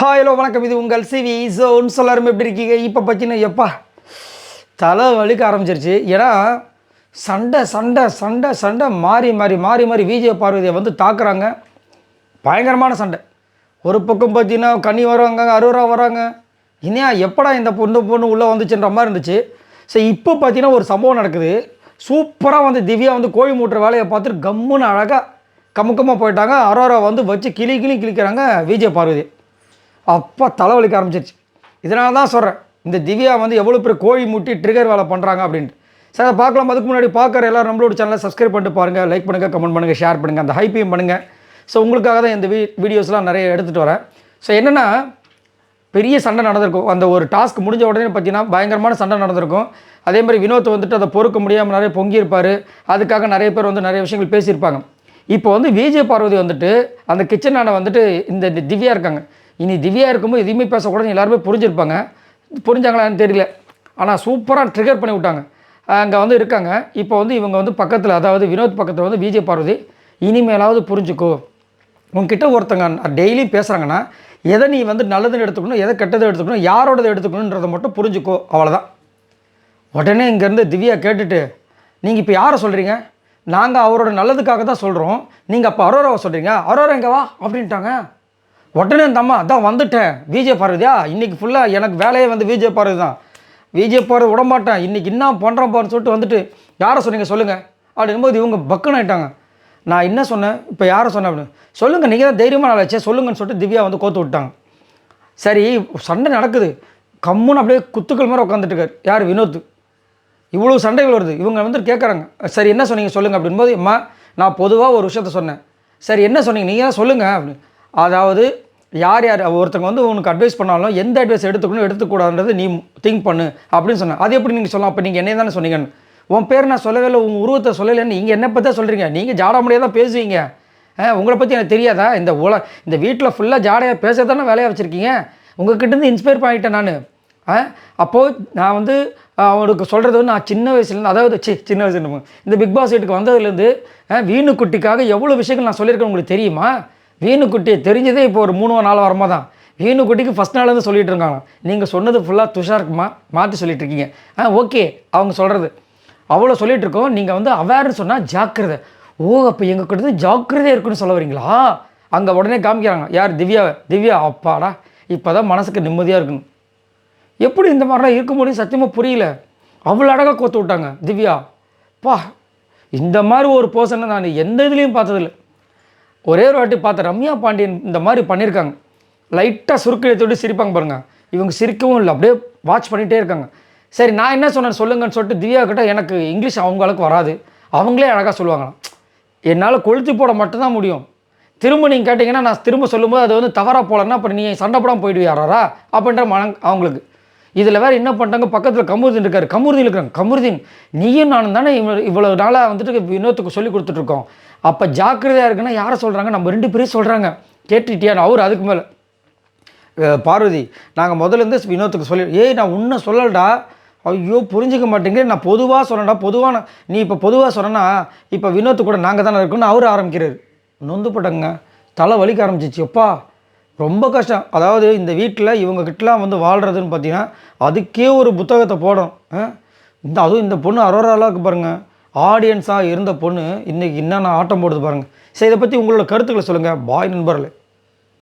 Hi hello வணக்கம். இது உங்கள் சிவி ஜோன் சொல்லாரும் எப்படி இருக்கீங்க? இப்போ பார்த்தீங்கன்னா எப்பா? தலை வலிக்க ஆரம்பிச்சிருச்சு. ஏன்னா சண்டை சண்டை சண்டை சண்டை மாறி மாறி மாறி மாறி விஜய பார்வதியை வந்து தாக்குறாங்க. பயங்கரமான சண்டை. ஒரு பக்கம் பார்த்தீங்கன்னா கனி வராங்க அரோரா வராங்க. இனியா எப்படா இந்த பொண்ணு பொண்ணு உள்ளே வந்துச்சுன்ற மாதிரி இருந்துச்சு. சரி இப்போ பார்த்தீங்கன்னா ஒரு சம்பவம் நடக்குது. சூப்பராக வந்து திவ்யா வந்து கோழி மூட்டுற வேலையை பார்த்துட்டு கம்முன்னு அழகாக கமுக்கமாக போயிட்டாங்க. அரோரா வந்து வச்சு கிளி கிளி கிளிக்கிறாங்க விஜய பார்வதி. அப்பா தலைவலிக்க ஆரம்பிச்சிருச்சு. இதனால தான் சொல்கிறேன் இந்த திவ்யா வந்து எவ்வளோ பேர் கோழி முட்டி ட்ரிகர் வேலை பண்ணுறாங்க அப்படின்ட்டு. சார் அதை பார்க்கலாம். அதுக்கு முன்னாடி பார்க்குற எல்லாரும் நம்மளோட சேனலை சப்ஸ்கிரைப் பண்ணிட்டு பாருங்கள் லைக் பண்ணுங்கள் கமெண்ட் பண்ணுங்கள் ஷேர் பண்ணுங்கள் அந்த ஹைப்பையும் பண்ணுங்கள் ஸோ உங்களுக்காக தான் இந்த வீ வீடியோஸ்லாம் நிறைய எடுத்துகிட்டு வரேன். ஸோ என்னென்னா பெரிய சண்டை நடந்திருக்கும். அந்த ஒரு டாஸ்க் முடிஞ்ச உடனே பார்த்தீங்கன்னா பயங்கரமான சண்டை நடந்திருக்கும். அதே மாதிரி வினோத் வந்துட்டு அதை பொறுக்க முடியாமல் நிறைய பொங்கியிருப்பார். அதுக்காக நிறைய பேர் வந்து நிறைய விஷயங்கள் பேசியிருப்பாங்க. இப்போ வந்து விஜய் பார்வதி வந்துட்டு அந்த கிச்சனான வந்துட்டு இந்த திவ்யா இருக்காங்க. இனி திவ்யா இருக்கும்போது எதுவுமே பேசக்கூடாதுன்னு எல்லாருமே புரிஞ்சிருப்பாங்க. புரிஞ்சாங்களான்னு தெரியல. ஆனால் சூப்பராக ட்ரிகர் பண்ணி விட்டாங்க. அங்கே வந்து இருக்காங்க. இப்போ வந்து இவங்க வந்து பக்கத்தில் அதாவது வினோத் பக்கத்தில் வந்து விஜய் பார்வதி இனிமேலாவது புரிஞ்சுக்கோ. உங்ககிட்ட ஒருத்தங்க டெய்லி பேசுகிறாங்கன்னா எதை நீ வந்து நல்லதுன்னு எடுத்துக்கணும் எதை கெட்டதை எடுத்துக்கணும் யாரோடதை எடுத்துக்கணுன்றதை மட்டும் புரிஞ்சுக்கோ அவ்வளோதான் உடனே இங்கேருந்து திவ்யா கேட்டுட்டு நீங்கள் இப்போ யாரை சொல்கிறீங்க நாங்கள் அவரோட நல்லதுக்காக தான் சொல்கிறோம் நீங்கள் அப்போ அரோராவை சொல்கிறீங்க அரோரா எங்கே வா அப்படின்ட்டாங்க. உடனே அந்த அம்மா அதான் வந்துட்டேன். விஜய் பார்வதியா இன்றைக்கி ஃபுல்லாக எனக்கு வேலையே வந்து விஜய் பார்வதி தான். விஜய் பார்வதி விட மாட்டேன் இன்றைக்கி என்ன பண்ணுறோம் பாருன்னு சொல்லிட்டு வந்துட்டு யாரை சொன்னீங்க? சொல்லுங்கள் அப்படிங்கும்போது இவங்க பக்குன்னு ஆயிட்டாங்க நான் என்ன சொன்னேன்? இப்போ யாரை சொன்னேன் அப்படின்னு. சொல்லுங்கள் நீங்கள் தான் தைரியமாக நான் நாளாச்சே சொல்லுங்கன்னு சொல்லிட்டு திவ்யா வந்து கோத்து விட்டாங்க. சரி சண்டை நடக்குது. கம்முன்னு அப்படியே குத்துக்கள் மாதிரி உட்காந்துட்டுருக்காரு யார்? வினோத். இவ்வளோ சண்டைகள் வருது. இவங்க வந்து கேட்குறாங்க சரி என்ன சொன்னீங்க? சொல்லுங்கள் அப்படின்போது அம்மா நான் பொதுவாக ஒரு விஷயத்த சொன்னேன். சரி என்ன சொன்னீங்க? நீங்கள் தான் சொல்லுங்கள் அப்படின்னு. அதாவது யார் யார் ஒருத்தங்க வந்து உனக்கு அட்வைஸ் பண்ணாலும் எந்த அட்வைஸ் எடுத்துக்கணும் எடுத்துக்கூடாதுன்றது நீ திங்க் பண்ணு அப்படின்னு சொன்னேன் அது எப்படி நீங்கள் சொல்லலாம்? அப்போ நீங்கள் என்ன தானே சொன்னீங்கன்னு. உன் பேர் நான் சொல்லவே இல்லை உங்கள் உருவத்தை சொல்லலைன்னு நீங்கள் என்ன பற்றி சொல்கிறீங்க நீங்கள் ஜாடா முடியாது தான் பேசுவீங்க. ஆ, உங்களை பற்றி எனக்கு தெரியாதா? இந்த உல இந்த வீட்டில் ஃபுல்லாக ஜாடையாக பேச தானே வேலையாக வச்சுருக்கீங்க? உங்ககிட்டேருந்து இன்ஸ்பயர் பண்ணிட்டேன் நான். ஆ அப்போது நான் வந்து அவனுக்கு சொல்கிறது வந்து நான் சின்ன வயசுலேருந்து அதாவது சி சின்ன வயசுலேருந்து இந்த பிக் பாஸ் வீட்டுக்கு வந்ததுலேருந்து ஆ, வீணு குட்டிக்காக எவ்வளோ விஷயங்கள் நான் சொல்லியிருக்கேன் உங்களுக்கு தெரியுமா? வீணுக்குட்டி தெரிஞ்சதே இப்போ ஒரு மூணு நாலு வாரமாக தான். வீணுக்குட்டிக்கு ஃபஸ்ட் நாள்லேருந்து சொல்லிட்டு இருக்காங்க. நீங்கள் சொன்னது ஃபுல்லாக துஷாருக்குமா? மாற்றி சொல்லிட்டு இருக்கீங்க. ஆ ஓகே அவங்க சொல்கிறது அவ்வளோ சொல்லிகிட்டு இருக்கோம். நீங்கள் வந்து அவேர்னு சொன்னால் ஜாக்கிரதை. ஓ அப்போ எங்கள் கிட்ட ஜாக்கிரதையாக இருக்குன்னு சொல்ல வரீங்களா? அங்கே உடனே காமிக்கிறாங்க. யார்? திவ்யாவை திவ்யா அப்பாடா. இப்போ தான் மனசுக்கு நிம்மதியாக இருக்கணும் எப்படி இந்த மாதிரிலாம் இருக்க முடியும் சத்தியமாக புரியல. அவ்வளோ அழகாக கோத்து விட்டாங்க. திவ்யா பா இந்த மாதிரி ஒரு பர்சனை நான் எந்த இதுலேயும் பார்த்ததில்ல. ஒரே ஒரு வாட்டி பார்த்த ரம்யா பாண்டியன் இந்த மாதிரி பண்ணியிருக்காங்க. லைட்டாக சுருக்கு எடுத்துவிட்டு சிரிப்பாங்க பாருங்கள் இவங்க சிரிக்கவும் இல்லை அப்படியே வாட்ச் பண்ணிகிட்டே இருக்காங்க. சரி நான் என்ன சொன்னேன் சொல்லுங்கன்னு சொல்லிட்டு திவ்யா கிட்ட எனக்கு இங்கிலீஷ் அவங்க அளவுக்கு வராது. அவங்களே அழகாக சொல்லுவாங்களாம். என்னால் கொளுத்தி போட மட்டும்தான் முடியும். திரும்ப நீங்கள் கேட்டிங்கன்னா நான் திரும்ப சொல்லும்போது அது வந்து தவறாக போகலன்னா அப்புறம் நீங்கள் சண்டை போடாமல் போயிடுவியாரா அப்படின்ற மன அவங்களுக்கு. இதில் வேறு என்ன பண்ணிட்டாங்க? பக்கத்தில் கமருதீன் இருக்கார். கமருதீன் இருக்கிறாங்க. கமருதீன் நீயும் நானும் தானே இவ்வளோ இவ்வளோ நாளாக வந்துட்டு வினோத்துக்கு சொல்லி கொடுத்துட்ருக்கோம் அப்போ ஜாக்கிரதையாக இருக்குன்னா யாரை சொல்கிறாங்க நம்ம ரெண்டு பேரும் சொல்கிறாங்க கேட்டுட்டியான்னு அவர் அதுக்கு மேலே. பார்வதி நாங்கள் முதல்ல இருந்து வினோத்துக்கு சொல்லி ஏய் நான் உன்னை சொல்லலடா. ஐயோ புரிஞ்சுக்க மாட்டேங்க நான் பொதுவாக சொன்னேன்டா. பொதுவாக நீ இப்போ பொதுவாக சொன்னேன்னா இப்போ வினோத்து கூட நாங்கள் தானே இருக்கோம்னு அவர் ஆரம்பிக்கிறார். நொந்து போட்டங்க. தலை வலிக்க ஆரம்பிச்சிச்சு. எப்பா ரொம்ப கஷ்டம். அதாவது இந்த வீட்டில் இவங்க கிட்டலாம் வந்து வாழ்கிறதுன்னு பார்த்தீங்கன்னா அதுக்கே ஒரு புத்தகத்தை போடும் இந்த அதுவும் இந்த பொண்ணு அரோராலாம் இருக்கு பாருங்கள் ஆடியன்ஸாக இருந்த பொண்ணு இன்றைக்கி என்னென்ன ஆட்டம் போடுது பாருங்கள் சரி இதை பற்றி உங்களோட கருத்துக்களை சொல்லுங்கள் பாய் நண்பர்களே.